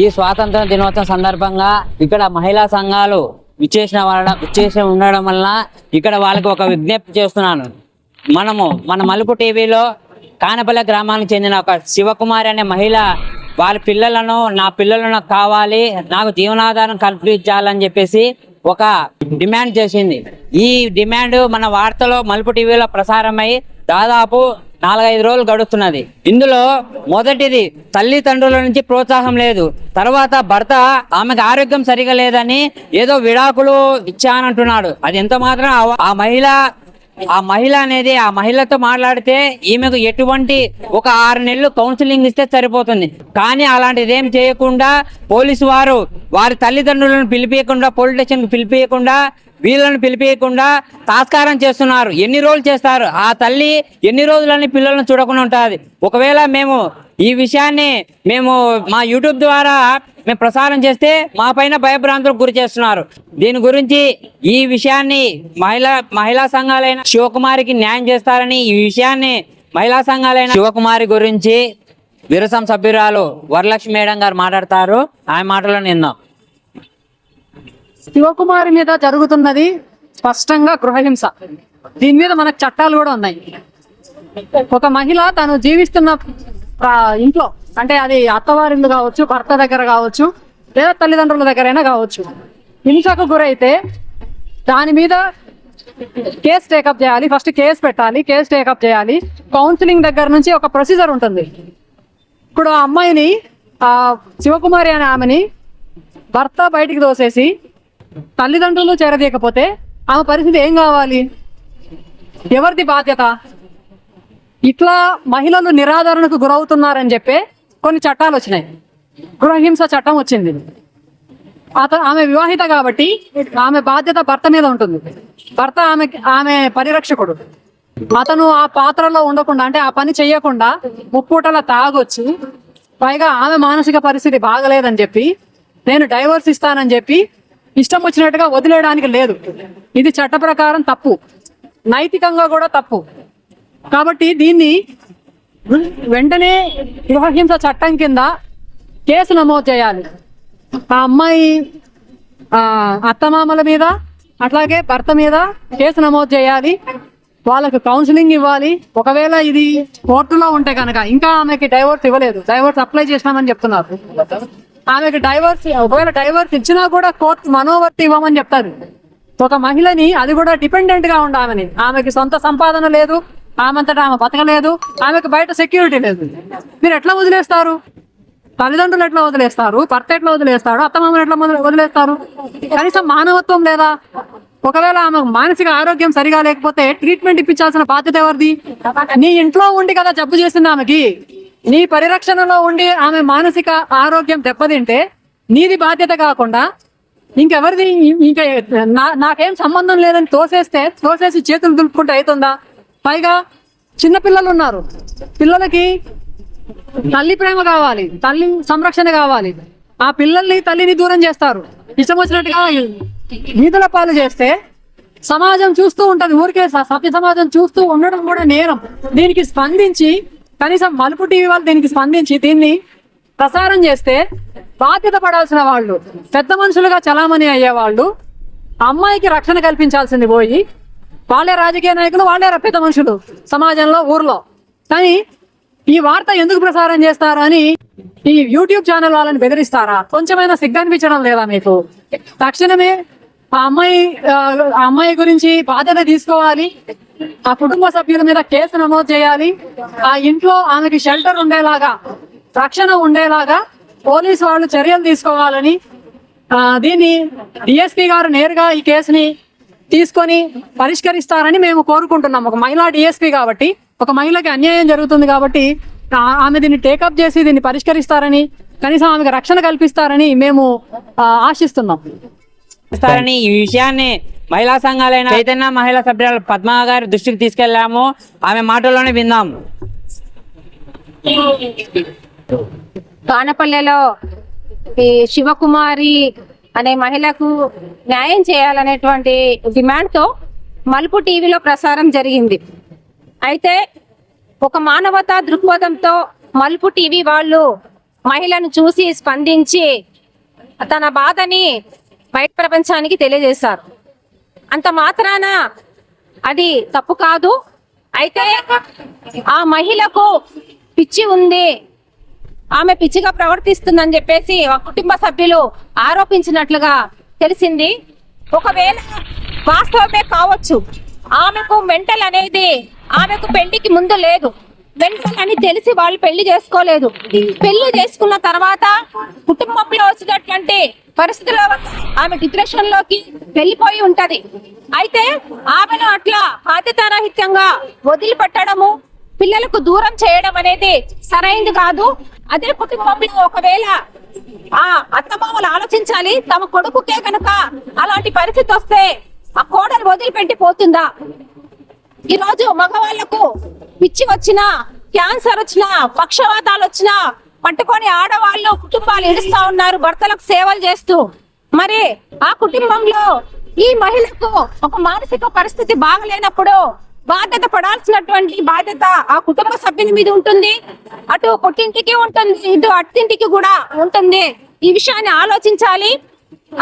ఈ స్వాతంత్ర దినోత్సవం సందర్భంగా ఇక్కడ మహిళా సంఘాలు విచ్చేసిన వాళ్ళ విచ్చేసి ఉండడం వలన ఇక్కడ వాళ్ళకి ఒక విజ్ఞప్తి చేస్తున్నాను. మనము మన మలుపు టీవీలో కానపల్లి గ్రామానికి చెందిన ఒక శివకుమారి అనే మహిళ వాళ్ళ పిల్లలను నా పిల్లలు నాకు కావాలి నాకు జీవనాధారం కల్పించాలని చెప్పేసి ఒక డిమాండ్ చేసింది. ఈ డిమాండ్ మన వార్తలో మలుపు టీవీలో ప్రసారమై దాదాపు నాలుగైదు రోజులు గడుస్తున్నది. ఇందులో మొదటిది తల్లిదండ్రుల నుంచి ప్రోత్సాహం లేదు. తర్వాత భర్త ఆమెకు ఆరోగ్యం సరిగా లేదని ఏదో విడాకులు ఇచ్చానంటున్నాడు. అది ఎంత మాత్రం ఆ- ఆ మహిళ ఆ మహిళ అనేది ఆ మహిళతో మాట్లాడితే ఈమెకు ఎటువంటి ఒక ఆరు నెలలు కౌన్సిలింగ్ ఇస్తే సరిపోతుంది. కానీ అలాంటిది ఏం చేయకుండా పోలీసు వారు వారి తల్లిదండ్రులను పిలిపియకుండా పోలీస్ స్టేషన్కి పిలిపియకుండా వీళ్ళని పిలిపియకుండా తాస్కారం చేస్తున్నారు. ఎన్ని రోజులు చేస్తారు? ఆ తల్లి ఎన్ని రోజులని పిల్లలను చూడకుండా ఉంటుంది? ఒకవేళ మేము ఈ విషయాన్ని మేము మా యూట్యూబ్ ద్వారా మేము ప్రసారం చేస్తే మా పైన భయభ్రాంతులకు గురి చేస్తున్నారు. దీని గురించి ఈ విషయాన్ని మహిళా మహిళా సంఘాలైన శివకుమారికి న్యాయం చేస్తారని ఈ విషయాన్ని మహిళా సంఘాలైన శివకుమారి గురించి విరసం సభ్యురాలు వరలక్ష్మి మేడం గారు మాట్లాడతారు. ఆమె మాటలను నిన్నాం శివకుమారి మీద జరుగుతున్నది స్పష్టంగా గృహహింస. దీని మీద మనకు చట్టాలు కూడా ఉన్నాయి. ఒక మహిళ తను జీవిస్తున్న ఇంట్లో. అంటే అది అత్తవారిల్లు కావచ్చు భర్త దగ్గర కావచ్చు లేదా తల్లిదండ్రుల దగ్గరైనా కావచ్చు. హింసకు గురైతే దాని మీద కేసు టేకప్ చేయాలి ఫస్ట్ కేసు పెట్టాలి కేసు టేకప్ చేయాలి. కౌన్సిలింగ్ దగ్గర నుంచి ఒక ప్రొసీజర్ ఉంటుంది. ఇప్పుడు ఆ అమ్మాయిని ఆ శివకుమారి అనే ఆమెని భర్త బయటికి దోసేసి తల్లిదండ్రులు చేరదీయకపోతే ఆమె పరిస్థితి ఏం కావాలి? ఎవరిది బాధ్యత? ఇట్లా మహిళలు నిరాదరణకు గురవుతున్నారని చెప్పే కొన్ని చట్టాలు వచ్చినాయి. గృహహింస చట్టం వచ్చింది. అత ఆమె వివాహిత కాబట్టి ఆమె బాధ్యత భర్త మీద ఉంటుంది. భర్త ఆమె ఆమె పరిరక్షకుడు. అతను ఆ పాత్రలో ఉండకుండా అంటే ఆ పని చెయ్యకుండా ముప్పూటల తాగొచ్చి పైగా ఆమె మానసిక పరిస్థితి బాగలేదని చెప్పి నేను డైవర్స్ ఇస్తానని చెప్పి ఇష్టం వచ్చినట్టుగా వదిలేయడానికి లేదు. ఇది చట్ట ప్రకారం తప్పు. నైతికంగా కూడా తప్పు. కాబట్టి దీన్ని వెంటనే గృహహింస చట్టం కింద కేసు నమోదు చేయాలి. ఆ అమ్మాయి ఆ, అత్తమామల మీద అట్లాగే భర్త మీద కేసు నమోదు చేయాలి. వాళ్ళకు కౌన్సిలింగ్ ఇవ్వాలి. ఒకవేళ ఇది కోర్టులో ఉంటే కనుక ఇంకా ఆమెకి డైవోర్స్ ఇవ్వలేదు. డైవోర్స్ అప్లై చేసినామని చెప్తున్నారు. ఆమెకి డైవోర్స్ ఒకవేళ డైవోర్స్ ఇచ్చినా కూడా కోర్టు మనోవర్తి ఇవ్వమని చెప్తారు. ఒక మహిళని అది కూడా డిపెండెంట్గా ఉండాలని. ఆమెని ఆమెకి సొంత సంపాదన లేదు. ఆమెంతటా ఆమె బతకలేదు ఆమెకు బయట సెక్యూరిటీ లేదు. మీరు ఎట్లా వదిలేస్తారు? తల్లిదండ్రులు ఎట్లా వదిలేస్తారు? భర్త ఎట్లా వదిలేస్తాడు? అత్తమామలు ఎట్లా వదిలేస్తారు? కనీసం మానవత్వం లేదా? ఒకవేళ ఆమె మానసిక ఆరోగ్యం సరిగా లేకపోతే ట్రీట్మెంట్ ఇప్పించాల్సిన బాధ్యత ఎవరిది? నీ ఇంట్లో ఉండి కదా జబ్బు చేసింది ఆమెకి. నీ పరిరక్షణలో ఉండి ఆమె మానసిక ఆరోగ్యం దెబ్బతింటే నీది బాధ్యత కాకుండా ఇంకెవరిది? ఇంకా నా- నాకేం సంబంధం లేదని తోసేస్తే తోసేసి చేతులు దులుపుకుంటే అవుతుందా పైగా చిన్న పిల్లలు ఉన్నారు. పిల్లలకి తల్లి ప్రేమ కావాలి తల్లి సంరక్షణ కావాలి. ఆ పిల్లల్ని తల్లిని దూరం చేస్తారు. ఇష్టం వచ్చినట్టుగా వీధుల పాలు చేస్తే సమాజం చూస్తూ ఉంటది. ఊరికే స- సభ్య సమాజం చూస్తూ ఉండడం కూడా నేరం. దీనికి స్పందించి కనీసం మలుపు టీవీ వాళ్ళు దీనికి స్పందించి దీన్ని ప్రసారం చేస్తే బాధ్యత పడాల్సిన వాళ్ళు పెద్ద మనుషులుగా చలామణి అయ్యేవాళ్ళు అమ్మాయికి రక్షణ కల్పించాల్సింది పోయి వాళ్ళే రాజకీయ నాయకులు వాళ్ళే పెద్ద మనుషులు సమాజంలో ఊర్లో. కానీ ఈ వార్త ఎందుకు ప్రసారం చేస్తారా అని ఈ యూట్యూబ్ ఛానల్ వాళ్ళని బెదిరిస్తారా? కొంచెమైనా సిగ్గు అనిపించడం లేదా మీకు? తక్షణమే ఆ అమ్మాయి ఆ, అమ్మాయి గురించి బాధ్యత తీసుకోవాలి. ఆ కుటుంబ సభ్యుల మీద కేసు నమోదు చేయాలి. ఆ ఇంట్లో ఆమెకి షెల్టర్ ఉండేలాగా రక్షణ ఉండేలాగా పోలీసు వాళ్ళు చర్యలు తీసుకోవాలని దీన్ని డిఎస్పీ గారు నేరుగా ఈ కేసుని తీసుకొని పరిష్కరిస్తారని మేము కోరుకుంటున్నాం. ఒక మహిళా డిఎస్పీ కాబట్టి ఒక మహిళకి అన్యాయం జరుగుతుంది కాబట్టి ఆమె దీన్ని టేకప్ చేసి దీన్ని పరిష్కరిస్తారని కనీసం ఆమెకు రక్షణ కల్పిస్తారని మేము ఆశిస్తున్నాం. చేస్తారని ఈ విషయాన్ని మహిళా సంఘాలైన చైతన్య మహిళా సభ్యురాలు పద్మ గారి దృష్టికి తీసుకెళ్ళాము. ఆమె మాటల్లోనే విందాం. కానపల్లెలో ఈ శివకుమారి అనే మహిళకు న్యాయం చేయాలనేటువంటి డిమాండ్తో మలుపు టీవీలో ప్రసారం జరిగింది. అయితే ఒక మానవతా దృక్పథంతో మలుపు టీవీ వాళ్ళు మహిళను చూసి స్పందించి తన బాధని బయట ప్రపంచానికి తెలియజేశారు. అంత మాత్రాన అది తప్పు కాదు. అయితే ఆ మహిళకు పిచ్చి ఉంది. ఆమె పిచ్చిగా ప్రవర్తిస్తుందని చెప్పేసి ఒక కుటుంబ సభ్యులు ఆరోపించినట్లుగా తెలిసింది. ఒకవేళ వాస్తవమే కావచ్చు ఆమెకు మెంటల్ అనేది ఆమెకు పెళ్ళికి ముందు లేదు. మెంటల్ అని తెలిసి వాళ్ళు పెళ్ళి చేసుకోలేదు. పెళ్ళి చేసుకున్న తర్వాత కుటుంబంలో వచ్చినటువంటి పరిస్థితుల ఆమె డిప్రెషన్లోకి వెళ్ళిపోయి ఉంటది. అయితే ఆమెను అట్లా బాధ్యతారాహిత్యంగా వదిలిపెట్టడము పిల్లలకు దూరం చేయడం అనేది సరైంది కాదు. అదే కుటుంబంలో ఒకవేళ ఆ అత్తమామలు ఆలోచించాలి తమ కొడుకుకే కనుక అలాంటి పరిస్థితి వస్తే ఆ కోడలు వదిలిపెట్టి పోతుందా ఈ రోజు మగవాళ్ళకు పిచ్చి వచ్చినా క్యాన్సర్ వచ్చినా పక్షవాతాలు వచ్చినా పట్టుకొని ఆడవాళ్ళు కుటుంబాలు ఇడుస్తా ఉన్నారు భర్తలకు సేవలు చేస్తూ. మరి ఆ కుటుంబంలో ఈ మహిళకు ఒక మానసిక పరిస్థితి బాగలేనప్పుడు బాధ్యత పడాల్సినటువంటి బాధ్యత ఆ కుటుంబ సభ్యుని మీద ఉంటుంది. అటు పుట్టింటికి ఉంటుంది. ఇటు అట్టింటికి కూడా ఉంటుంది. ఈ విషయాన్ని ఆలోచించాలి.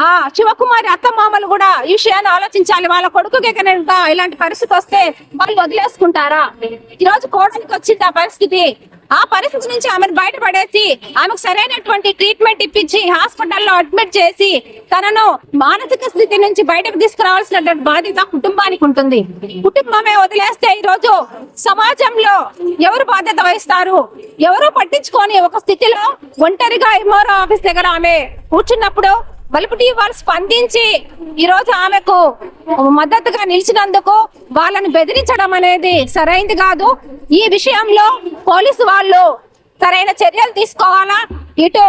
ఆ శివకుమారి అత్తమామలు కూడా ఈ విషయాన్ని ఆలోచించాలి. వాళ్ళ కొడుకుకి కనుక ఇలాంటి పరిస్థితి వస్తే వాళ్ళు వదిలేసుకుంటారా? ఈ రోజు కోడలికి వచ్చింది ఆ పరిస్థితి. ఆ పరిస్థితి నుంచి ఆమెను బయటపడేసి ఆమెకు సరైనటువంటి ట్రీట్మెంట్ ఇప్పించి హాస్పిటల్లో అడ్మిట్ చేసి తనను మానసిక స్థితి నుంచి బయటకు తీసుకురావాల్సినటువంటి బాధ్యత కుటుంబానికి ఉంటుంది. కుటుంబమే వదిలేస్తే ఈ రోజు సమాజంలో ఎవరు బాధ్యత వహిస్తారు? ఎవరు పట్టించుకొని ఒక స్థితిలో ఒంటరిగా ఎంఆర్ఓ ఆఫీస్ దగ్గర ఆమె కూర్చున్నప్పుడు బలుపుటి వాళ్ళు స్పందించి ఈరోజు ఆమెకు మద్దతుగా నిలిచినందుకు వాళ్ళని బెదిరించడం అనేది సరైంది కాదు. ఈ విషయంలో పోలీసు వాళ్ళు సరైన చర్యలు తీసుకోవాలా? ఇటు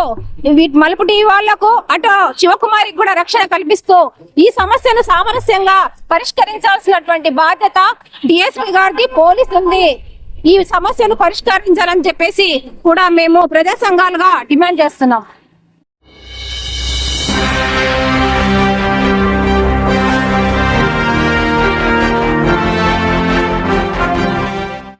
వీటి టీవీ వాళ్ళకు అటు శివకుమారికి కూడా రక్షణ కల్పిస్తూ ఈ సమస్యను సామరస్యంగా పరిష్కరించాల్సినటువంటి బాధ్యత డిఎస్పీ గారిది పోలీసు ఉంది ఈ సమస్యను పరిష్కరించాలని చెప్పేసి కూడా మేము ప్రజా సంఘాలుగా డిమాండ్ చేస్తున్నాం. Música